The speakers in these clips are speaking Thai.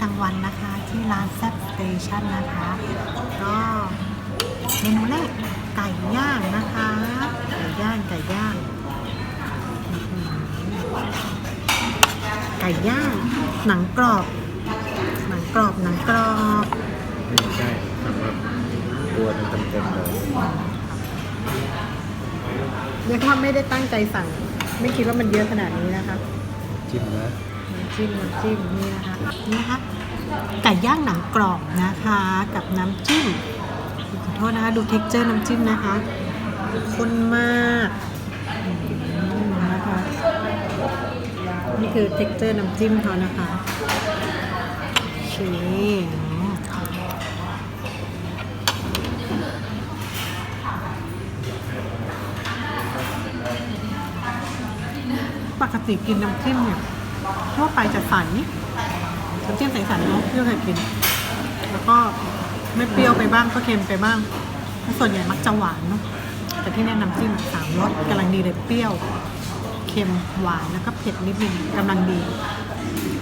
ร้านแซ่บสเตชันนะคะก็เมนูแรกไก่ย่างนะคะไก่ย่างไก่ย่างอื้อหือไก่ย่างหนังกรอบ หนังกรอบหนังกรอบไม่ใช่สำหรับตัวเต็มๆเลยเรียกว่าไม่ได้ตั้งใจสั่ง ไม่คิดว่ามันเยอะขนาดนี้นะคะ จิ้มนะน้ำ จิ้มน้ำจิ้มนี่นะคะนี่นะคะไก่ย่างหนังกรอบนะคะ กับน้ำจิ้มขอโทษนะคะดูเท็กเจอร์น้ำจิ้มนะคะข้นมากนะคะนี่คือเท็กเจอร์น้ำจิ้มเขานะคะโอเคปกติกินน้ำจิ้มเนี่ย ทั่วไปจะใสน้ำจิ้มใสๆเนาะที่เราเคยกิน แล้วก็ไม่เปรี้ยวไปบ้างก็เค็มไปบ้าง ส่วนใหญ่มักจะหวานเนาะแต่ที่แนะนำจิ้มสามรสกำลังดีเลยเปรี้ยว เค็มหวานแล้วก็เผ็ดนิดนึงกำลังดี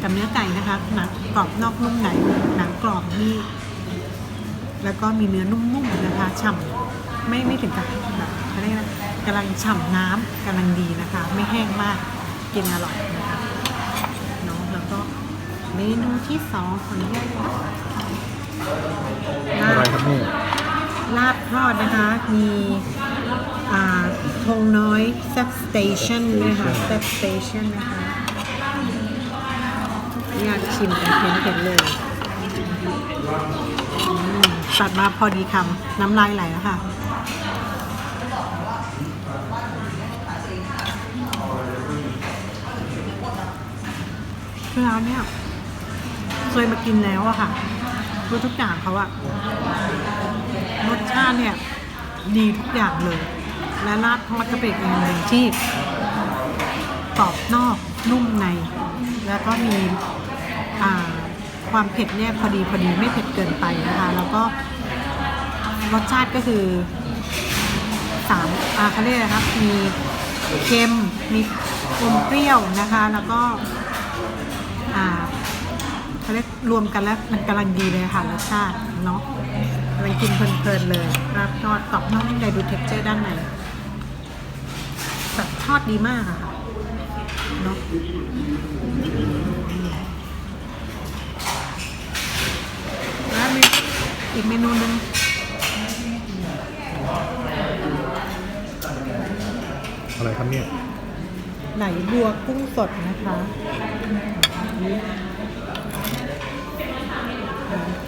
กับเนื้อไก่นะคะหนังกรอบนอกนุ่มในหนังกรอบนี่แล้วก็มีเนื้อนุ่มๆนะคะฉ่ำไม่ไม่ถึงกับแบบเขาเรียกนะกำลังฉ่ำน้ำกำลังดีนะคะ ไม่แห้งมากกินอร่อยนะคะ ก็เมนูที่สองขออนุญาตนะคะลาอะไรบครับนี่ลาบทอดนะคะ มีอ่าธงน้อยแซ่บสเตชันนะคะแซ่บสเตชันนะคะอยากชิมกันเห็นๆเลยอืมตัดมาพอดีคำน้ำลายไหลแล้วค่ะ ร้านเนี่ยเคยมากินแล้วอะค่ะรู้ทุกอย่างเขาอะรสชาติเนี่ย ดีทุกอย่างเลย และราดทอดก็เป็นอีกอย่างหนึ่งที่กรอบนอกนุ่มใน แล้วก็มีความเผ็ดเนี่ยพอดีพอดีไม่เผ็ดเกินไปนะคะ แล้วก็รสชาติก็คือสามอาเขาเรียกอะครับ มีเค็ม มีอมเปรี้ยวนะคะ แล้วก็ เขาเรียกรวมกันแล้วมันกำลังดีเลยค่ะรสชาติเนาะกำลังกินเพลินๆเลยรับทอดกรอบนอกนุ่มในดูเท็กเจอร์ด้านในแบบทอดดีมากอะค่ะเนาะแล้วมีอีกเมนูหนึ่งอะไรครับเนี่ยไหลบัวกุ้งสดนะคะนี่อ่า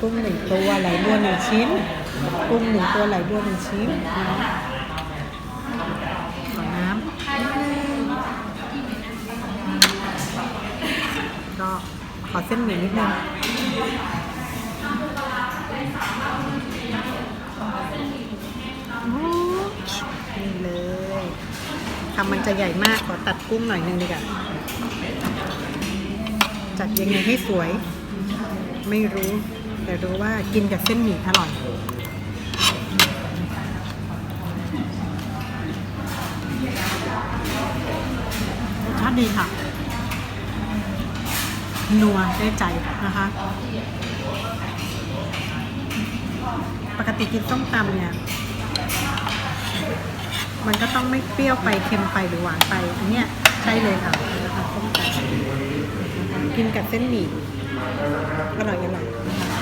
กุ้งหนึ่งตัวไหลบัวหนึ่งชิ้น กุ้งหนึ่งตัวไหลบัวหนึ่งชิ้นนะขอน้ำก็ขอเส้นหมี่นิดนึงโอ้นี่เลยคำมันจะใหญ่มาก ขอตัดกุ้งหน่อยนึงดีกว่าจัดยังไงให้สวย ไม่รู้ แต่รู้ว่ากินกับเส้นหมี่อร่อยรสชาติดีค่ะ นัวได้ใจนะคะ ปกติกินส้มตำเนี่ยมันก็ต้องไม่เปรี้ยวไปเค็มไปหรือหวานไป อันเนี้ยใช่เลยค่ะนะคะส้มตำกินกับเส้นหมี่อร่อยอร่อยนะคะ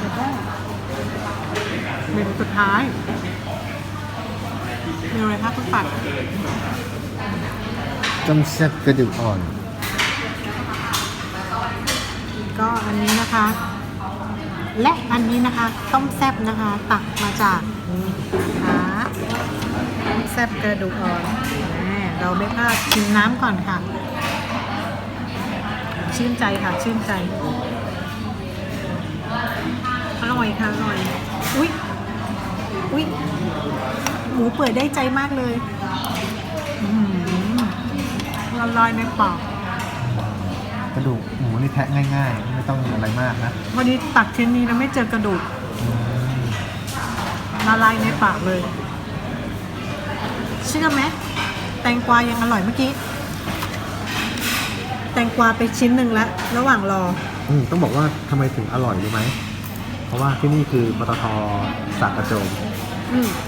แล้วก็ เมนูสุดท้ายเมนูอะไรคะคุณปัดต้มแซ่บกระดูกอ่อน ก็อันนี้นะคะ และอันนี้นะคะต้มแซบนะคะ ตักมาจากนี่นะคะต้มแซบกระดูกอ่อนแหมเราไม่พลาดชิมน้ำก่อนค่ะ ชื่นใจค่ะชื่นใจอร่อยค่ะอร่อย อุ๊ย อุ๊ยหมูเปื่อยได้ใจมากเลยอื้อหือละลายในปากกระดูกหมูนี่แทะง่ายๆ ไม่ต้องอะไรมากนะพอดีตักชิ้นนี้แล้วไม่เจอกระดูกอืมละลายในปากเลยเชื่อไหมแตงกวายังอร่อยเมื่อกี้ แตงกวาไปชิ้นหนึ่งแล้วระหว่างรออืมต้องบอกว่าทำไมถึงอร่อยรู้ไหม เพราะว่าที่นี่คือปตทสากกระโจมอืม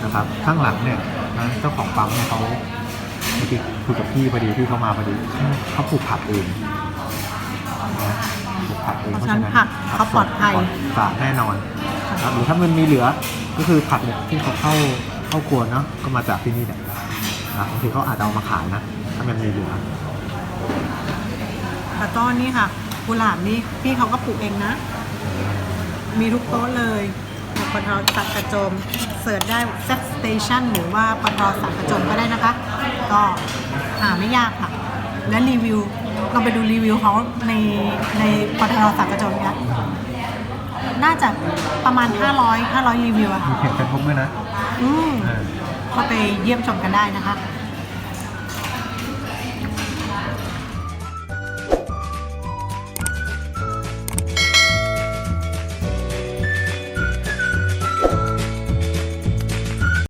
นะครับข้างหลังเนี่ยนะเจ้าของปั๊มเนี่ยเขาเมื่อกี้คุยกับพี่พอดีพี่เขามาพอดีเขาปลูกผักเองนะปลูกผักเองเพราะฉะนั้นผักเขาปลอดภัยสะอาดแน่นอนนะครับหรือถ้ามันมีเหลือก็คือผักเนี่ยที่เขาเข้าเข้าครัวเนาะก็มาจากที่นี่แหละนะบางทีเขาอาจจะเอามาขายนะถ้ามันมีเหลือแล้วก็นี่ค่ะกุหลาบนี่พี่เขาก็ปลูกเองนะ มีทุกโต๊ะเลย ปตทสักกระโจมเสิร์ชได้แซ่บสเตชันหรือว่าปตทสักกระโจมก็ได้นะคะ ก็หาไม่ยากค่ะ และรีวิวเราไปดูรีวิวเขาในในปตทสักกระโจมเนี่ยน่าจะประมาณ 500 500 รีวิวอะมีค่ะเพจเฟซบุ๊กด้วยนะ อืมเออเข้าไปเยี่ยมชมกันได้นะคะ